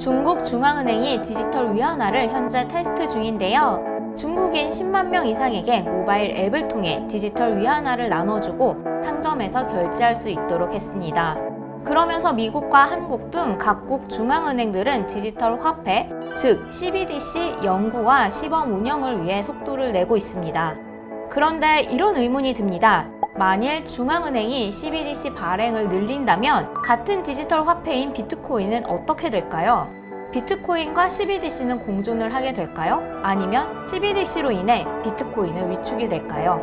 중국 중앙은행이 디지털 위안화를 현재 테스트 중인데요. 중국인 10만 명 이상에게 모바일 앱을 통해 디지털 위안화를 나눠주고 상점에서 결제할 수 있도록 했습니다. 그러면서 미국과 한국 등 각국 중앙은행들은 디지털 화폐, 즉 CBDC 연구와 시범 운영을 위해 속도를 내고 있습니다. 그런데 이런 의문이 듭니다. 만일 중앙은행이 CBDC 발행을 늘린다면 같은 디지털 화폐인 비트코인은 어떻게 될까요? 비트코인과 CBDC는 공존을 하게 될까요? 아니면 CBDC로 인해 비트코인은 위축이 될까요?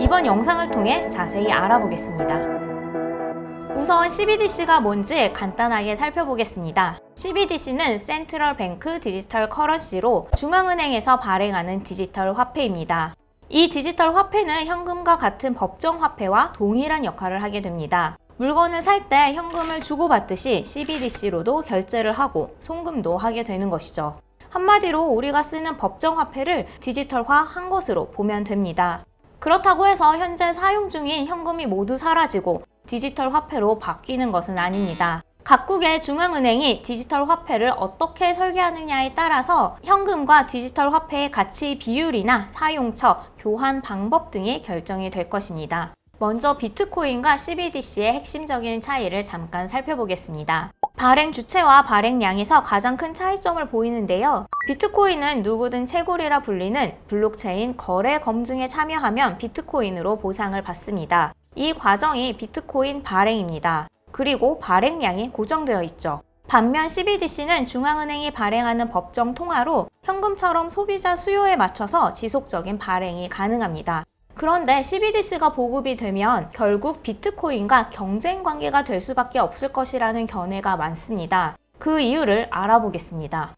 이번 영상을 통해 자세히 알아보겠습니다. 우선 CBDC가 뭔지 간단하게 살펴보겠습니다. CBDC는 센트럴 뱅크 디지털 커런시로 중앙은행에서 발행하는 디지털 화폐입니다. 이 디지털 화폐는 현금과 같은 법정 화폐와 동일한 역할을 하게 됩니다. 물건을 살 때 현금을 주고받듯이 CBDC로도 결제를 하고 송금도 하게 되는 것이죠. 한마디로 우리가 쓰는 법정 화폐를 디지털화 한 것으로 보면 됩니다. 그렇다고 해서 현재 사용 중인 현금이 모두 사라지고 디지털 화폐로 바뀌는 것은 아닙니다. 각국의 중앙은행이 디지털 화폐를 어떻게 설계하느냐에 따라서 현금과 디지털 화폐의 가치 비율이나 사용처, 교환 방법 등이 결정이 될 것입니다. 먼저 비트코인과 CBDC의 핵심적인 차이를 잠깐 살펴보겠습니다. 발행 주체와 발행량에서 가장 큰 차이점을 보이는데요. 비트코인은 누구든 채굴이라 불리는 블록체인 거래 검증에 참여하면 비트코인으로 보상을 받습니다. 이 과정이 비트코인 발행입니다. 그리고 발행량이 고정되어 있죠. 반면 CBDC는 중앙은행이 발행하는 법정 통화로 현금처럼 소비자 수요에 맞춰서 지속적인 발행이 가능합니다. 그런데 CBDC가 보급이 되면 결국 비트코인과 경쟁 관계가 될 수밖에 없을 것이라는 견해가 많습니다. 그 이유를 알아보겠습니다.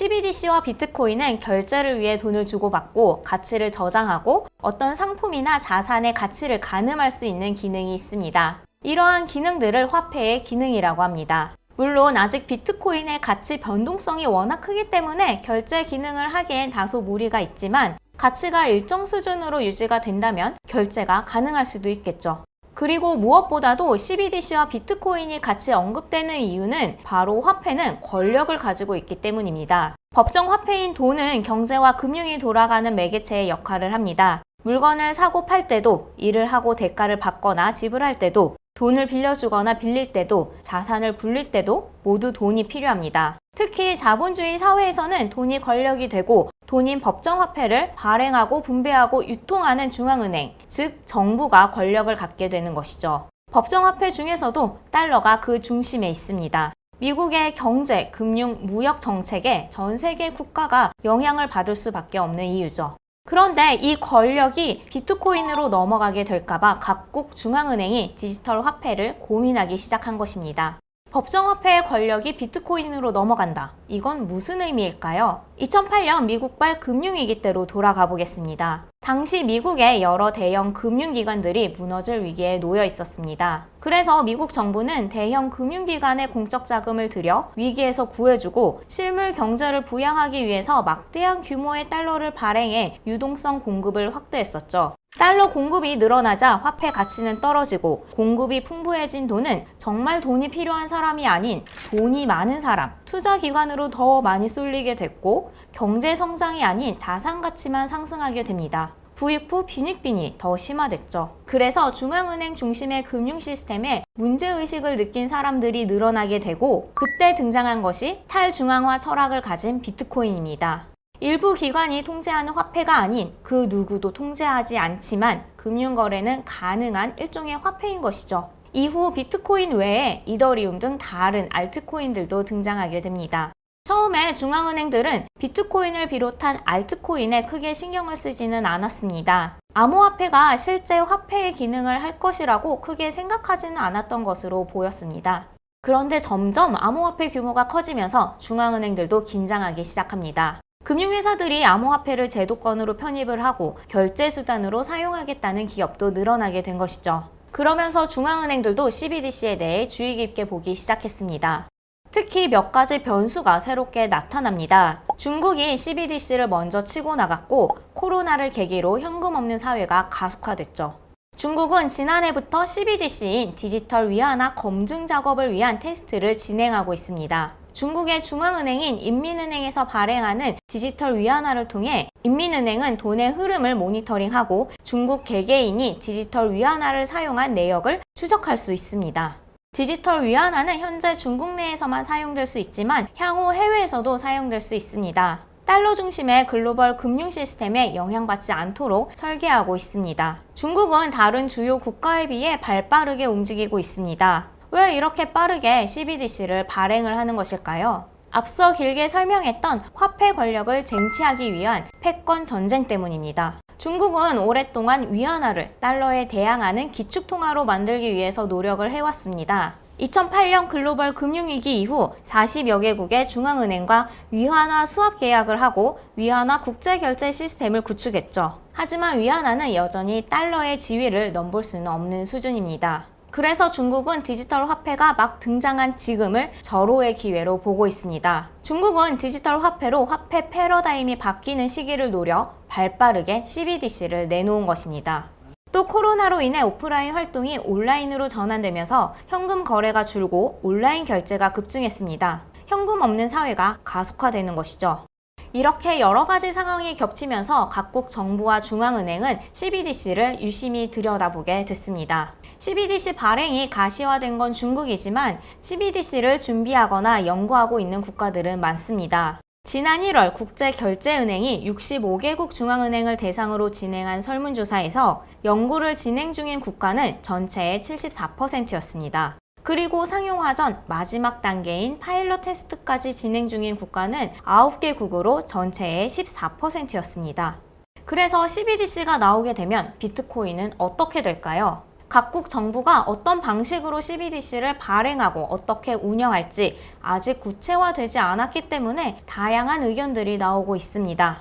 CBDC와 비트코인은 결제를 위해 돈을 주고받고 가치를 저장하고 어떤 상품이나 자산의 가치를 가늠할 수 있는 기능이 있습니다. 이러한 기능들을 화폐의 기능이라고 합니다. 물론 아직 비트코인의 가치 변동성이 워낙 크기 때문에 결제 기능을 하기엔 다소 무리가 있지만 가치가 일정 수준으로 유지가 된다면 결제가 가능할 수도 있겠죠. 그리고 무엇보다도 CBDC와 비트코인이 같이 언급되는 이유는 바로 화폐는 권력을 가지고 있기 때문입니다. 법정 화폐인 돈은 경제와 금융이 돌아가는 매개체의 역할을 합니다. 물건을 사고 팔 때도, 일을 하고 대가를 받거나 지불할 때도, 돈을 빌려주거나 빌릴 때도, 자산을 불릴 때도 모두 돈이 필요합니다. 특히 자본주의 사회에서는 돈이 권력이 되고 돈인 법정화폐를 발행하고 분배하고 유통하는 중앙은행, 즉 정부가 권력을 갖게 되는 것이죠. 법정화폐 중에서도 달러가 그 중심에 있습니다. 미국의 경제, 금융, 무역 정책에 전 세계 국가가 영향을 받을 수밖에 없는 이유죠. 그런데 이 권력이 비트코인으로 넘어가게 될까봐 각국 중앙은행이 디지털 화폐를 고민하기 시작한 것입니다. 법정화폐의 권력이 비트코인으로 넘어간다. 이건 무슨 의미일까요? 2008년 미국발 금융위기 때로 돌아가 보겠습니다. 당시 미국의 여러 대형 금융기관들이 무너질 위기에 놓여 있었습니다. 그래서 미국 정부는 대형 금융기관에 공적 자금을 들여 위기에서 구해주고 실물 경제를 부양하기 위해서 막대한 규모의 달러를 발행해 유동성 공급을 확대했었죠. 달러 공급이 늘어나자 화폐 가치는 떨어지고 공급이 풍부해진 돈은 정말 돈이 필요한 사람이 아닌 돈이 많은 사람, 투자 기관으로 더 많이 쏠리게 됐고 경제 성장이 아닌 자산 가치만 상승하게 됩니다. 부익부 빈익빈이 더 심화됐죠. 그래서 중앙은행 중심의 금융 시스템에 문제의식을 느낀 사람들이 늘어나게 되고 그때 등장한 것이 탈중앙화 철학을 가진 비트코인입니다. 일부 기관이 통제하는 화폐가 아닌 그 누구도 통제하지 않지만 금융거래는 가능한 일종의 화폐인 것이죠. 이후 비트코인 외에 이더리움 등 다른 알트코인들도 등장하게 됩니다. 처음에 중앙은행들은 비트코인을 비롯한 알트코인에 크게 신경을 쓰지는 않았습니다. 암호화폐가 실제 화폐의 기능을 할 것이라고 크게 생각하지는 않았던 것으로 보였습니다. 그런데 점점 암호화폐 규모가 커지면서 중앙은행들도 긴장하기 시작합니다. 금융회사들이 암호화폐를 제도권으로 편입을 하고 결제 수단으로 사용하겠다는 기업도 늘어나게 된 것이죠. 그러면서 중앙은행들도 CBDC에 대해 주의 깊게 보기 시작했습니다. 특히 몇 가지 변수가 새롭게 나타납니다. 중국이 CBDC를 먼저 치고 나갔고 코로나를 계기로 현금 없는 사회가 가속화됐죠. 중국은 지난해부터 CBDC인 디지털 위안화 검증 작업을 위한 테스트를 진행하고 있습니다. 중국의 중앙은행인 인민은행에서 발행하는 디지털 위안화를 통해 인민은행은 돈의 흐름을 모니터링하고 중국 개개인이 디지털 위안화를 사용한 내역을 추적할 수 있습니다. 디지털 위안화는 현재 중국 내에서만 사용될 수 있지만 향후 해외에서도 사용될 수 있습니다. 달러 중심의 글로벌 금융 시스템에 영향받지 않도록 설계하고 있습니다. 중국은 다른 주요 국가에 비해 발 빠르게 움직이고 있습니다. 왜 이렇게 빠르게 CBDC를 발행을 하는 것일까요? 앞서 길게 설명했던 화폐 권력을 쟁취하기 위한 패권 전쟁 때문입니다. 중국은 오랫동안 위안화를 달러에 대항하는 기축통화로 만들기 위해서 노력을 해왔습니다. 2008년 글로벌 금융위기 이후 40여 개국의 중앙은행과 위안화 수합 계약을 하고 위안화 국제결제 시스템을 구축했죠. 하지만 위안화는 여전히 달러의 지위를 넘볼 수는 없는 수준입니다. 그래서 중국은 디지털 화폐가 막 등장한 지금을 절호의 기회로 보고 있습니다. 중국은 디지털 화폐로 화폐 패러다임이 바뀌는 시기를 노려 발빠르게 CBDC를 내놓은 것입니다. 또 코로나로 인해 오프라인 활동이 온라인으로 전환되면서 현금 거래가 줄고 온라인 결제가 급증했습니다. 현금 없는 사회가 가속화되는 것이죠. 이렇게 여러 가지 상황이 겹치면서 각국 정부와 중앙은행은 CBDC를 유심히 들여다보게 됐습니다. CBDC 발행이 가시화된 건 중국이지만 CBDC를 준비하거나 연구하고 있는 국가들은 많습니다. 지난 1월 국제결제은행이 65개국 중앙은행을 대상으로 진행한 설문조사에서 연구를 진행 중인 국가는 전체의 74%였습니다. 그리고 상용화 전 마지막 단계인 파일럿 테스트까지 진행 중인 국가는 9개국으로 전체의 14%였습니다. 그래서 CBDC가 나오게 되면 비트코인은 어떻게 될까요? 각국 정부가 어떤 방식으로 CBDC를 발행하고 어떻게 운영할지 아직 구체화되지 않았기 때문에 다양한 의견들이 나오고 있습니다.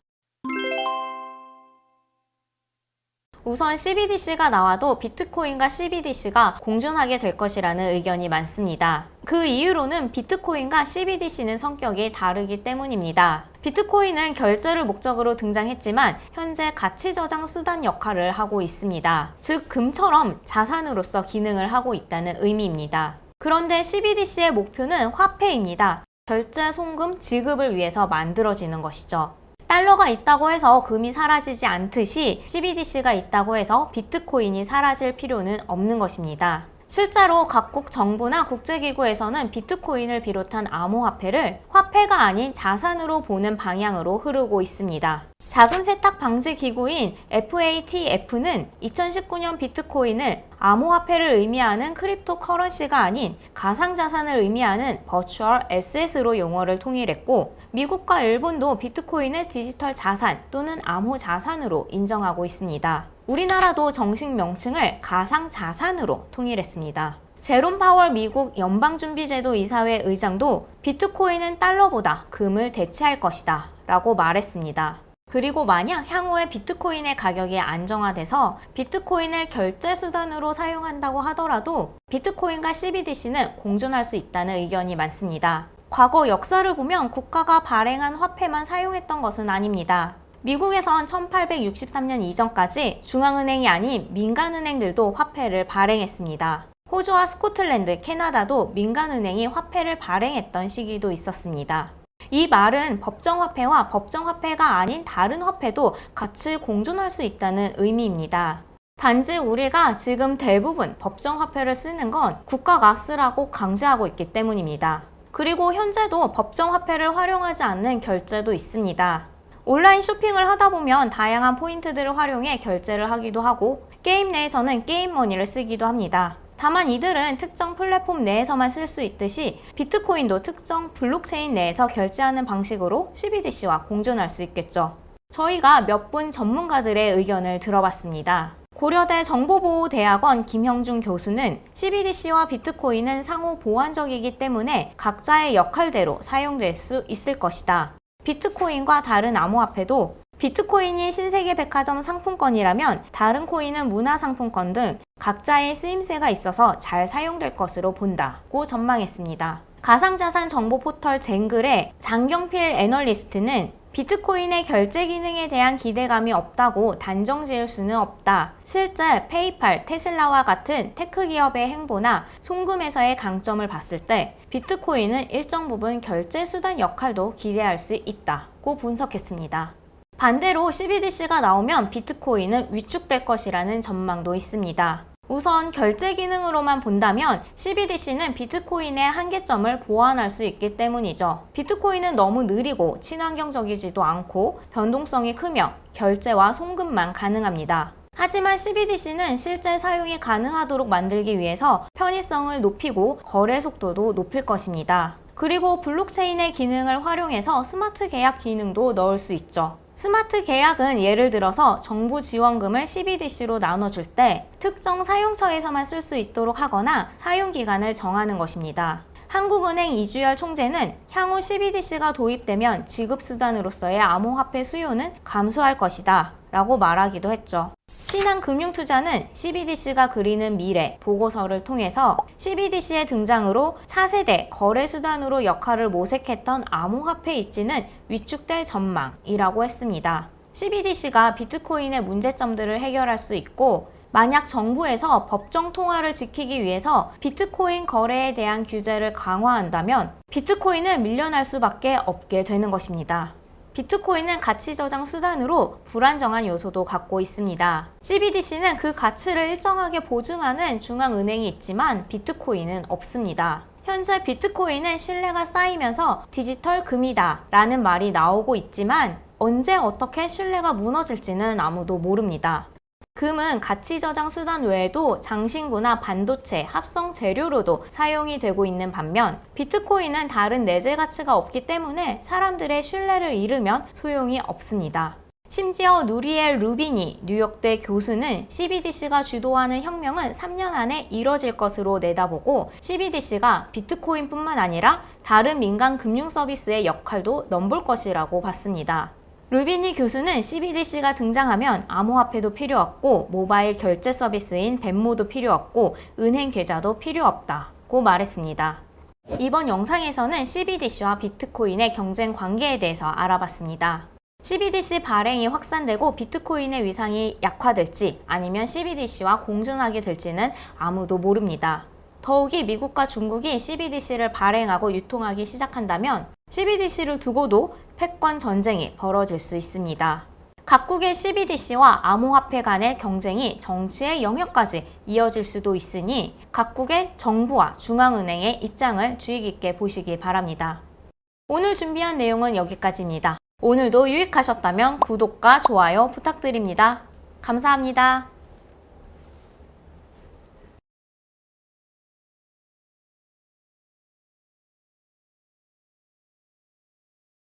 우선 CBDC가 나와도 비트코인과 CBDC가 공존하게 될 것이라는 의견이 많습니다. 그 이유로는 비트코인과 CBDC는 성격이 다르기 때문입니다. 비트코인은 결제를 목적으로 등장했지만 현재 가치 저장 수단 역할을 하고 있습니다. 즉 금처럼 자산으로서 기능을 하고 있다는 의미입니다. 그런데 CBDC의 목표는 화폐입니다. 결제 송금 지급을 위해서 만들어지는 것이죠. 달러가 있다고 해서 금이 사라지지 않듯이 CBDC가 있다고 해서 비트코인이 사라질 필요는 없는 것입니다. 실제로 각국 정부나 국제기구에서는 비트코인을 비롯한 암호화폐를 화폐가 아닌 자산으로 보는 방향으로 흐르고 있습니다. 자금 세탁 방지 기구인 FATF는 2019년 비트코인을 암호화폐를 의미하는 크립토 커런시가 아닌 가상자산을 의미하는 버추얼 에셋으로 용어를 통일했고 미국과 일본도 비트코인을 디지털 자산 또는 암호 자산으로 인정하고 있습니다. 우리나라도 정식 명칭을 가상자산으로 통일했습니다. 제롬 파월 미국 연방준비제도 이사회 의장도 비트코인은 달러보다 금을 대체할 것이다 라고 말했습니다. 그리고 만약 향후에 비트코인의 가격이 안정화돼서 비트코인을 결제 수단으로 사용한다고 하더라도 비트코인과 CBDC는 공존할 수 있다는 의견이 많습니다. 과거 역사를 보면 국가가 발행한 화폐만 사용했던 것은 아닙니다. 미국에선 1863년 이전까지 중앙은행이 아닌 민간은행들도 화폐를 발행했습니다. 호주와 스코틀랜드, 캐나다도 민간은행이 화폐를 발행했던 시기도 있었습니다. 이 말은 법정화폐와 법정화폐가 아닌 다른 화폐도 같이 공존할 수 있다는 의미입니다. 단지 우리가 지금 대부분 법정화폐를 쓰는 건 국가가 쓰라고 강제하고 있기 때문입니다. 그리고 현재도 법정화폐를 활용하지 않는 결제도 있습니다. 온라인 쇼핑을 하다 보면 다양한 포인트들을 활용해 결제를 하기도 하고 게임 내에서는 게임 머니를 쓰기도 합니다. 다만 이들은 특정 플랫폼 내에서만 쓸 수 있듯이 비트코인도 특정 블록체인 내에서 결제하는 방식으로 CBDC와 공존할 수 있겠죠. 저희가 몇 분 전문가들의 의견을 들어봤습니다. 고려대 정보보호대학원 김형준 교수는 CBDC와 비트코인은 상호 보완적이기 때문에 각자의 역할대로 사용될 수 있을 것이다. 비트코인과 다른 암호화폐도 비트코인이 신세계 백화점 상품권이라면 다른 코인은 문화상품권 등 각자의 쓰임새가 있어서 잘 사용될 것으로 본다고 전망했습니다. 가상자산 정보 포털 젠글의 장경필 애널리스트는 비트코인의 결제 기능에 대한 기대감이 없다고 단정 지을 수는 없다. 실제 페이팔, 테슬라와 같은 테크 기업의 행보나 송금에서의 강점을 봤을 때 비트코인은 일정 부분 결제 수단 역할도 기대할 수 있다고 분석했습니다. 반대로 CBDC가 나오면 비트코인은 위축될 것이라는 전망도 있습니다. 우선 결제 기능으로만 본다면 CBDC는 비트코인의 한계점을 보완할 수 있기 때문이죠. 비트코인은 너무 느리고 친환경적이지도 않고 변동성이 크며 결제와 송금만 가능합니다. 하지만 CBDC는 실제 사용이 가능하도록 만들기 위해서 편의성을 높이고 거래 속도도 높일 것입니다. 그리고 블록체인의 기능을 활용해서 스마트 계약 기능도 넣을 수 있죠. 스마트 계약은 예를 들어서 정부 지원금을 CBDC로 나눠줄 때 특정 사용처에서만 쓸 수 있도록 하거나 사용 기간을 정하는 것입니다. 한국은행 이주열 총재는 향후 CBDC가 도입되면 지급수단으로서의 암호화폐 수요는 감소할 것이다 라고 말하기도 했죠. 신한금융투자는 CBDC가 그리는 미래 보고서를 통해서 CBDC의 등장으로 차세대 거래 수단으로 역할을 모색했던 암호화폐 입지는 위축될 전망이라고 했습니다. CBDC가 비트코인의 문제점들을 해결할 수 있고 만약 정부에서 법정 통화를 지키기 위해서 비트코인 거래에 대한 규제를 강화한다면 비트코인은 밀려날 수밖에 없게 되는 것입니다. 비트코인은 가치 저장 수단으로 불안정한 요소도 갖고 있습니다. CBDC는 그 가치를 일정하게 보증하는 중앙은행이 있지만 비트코인은 없습니다. 현재 비트코인은 신뢰가 쌓이면서 디지털 금이다 라는 말이 나오고 있지만 언제 어떻게 신뢰가 무너질지는 아무도 모릅니다. 금은 가치 저장 수단 외에도 장신구나 반도체, 합성 재료로도 사용이 되고 있는 반면 비트코인은 다른 내재 가치가 없기 때문에 사람들의 신뢰를 잃으면 소용이 없습니다. 심지어 누리엘 루비니 뉴욕대 교수는 CBDC가 주도하는 혁명은 3년 안에 이뤄질 것으로 내다보고 CBDC가 비트코인뿐만 아니라 다른 민간 금융 서비스의 역할도 넘볼 것이라고 봤습니다. 루비니 교수는 CBDC가 등장하면 암호화폐도 필요 없고 모바일 결제 서비스인 벤모도 필요 없고 은행 계좌도 필요 없다고 말했습니다. 이번 영상에서는 CBDC와 비트코인의 경쟁 관계에 대해서 알아봤습니다. CBDC 발행이 확산되고 비트코인의 위상이 약화될지 아니면 CBDC와 공존하게 될지는 아무도 모릅니다. 더욱이 미국과 중국이 CBDC를 발행하고 유통하기 시작한다면 CBDC를 두고도 패권 전쟁이 벌어질 수 있습니다. 각국의 CBDC와 암호화폐 간의 경쟁이 정치의 영역까지 이어질 수도 있으니 각국의 정부와 중앙은행의 입장을 주의 깊게 보시기 바랍니다. 오늘 준비한 내용은 여기까지입니다. 오늘도 유익하셨다면 구독과 좋아요 부탁드립니다. 감사합니다.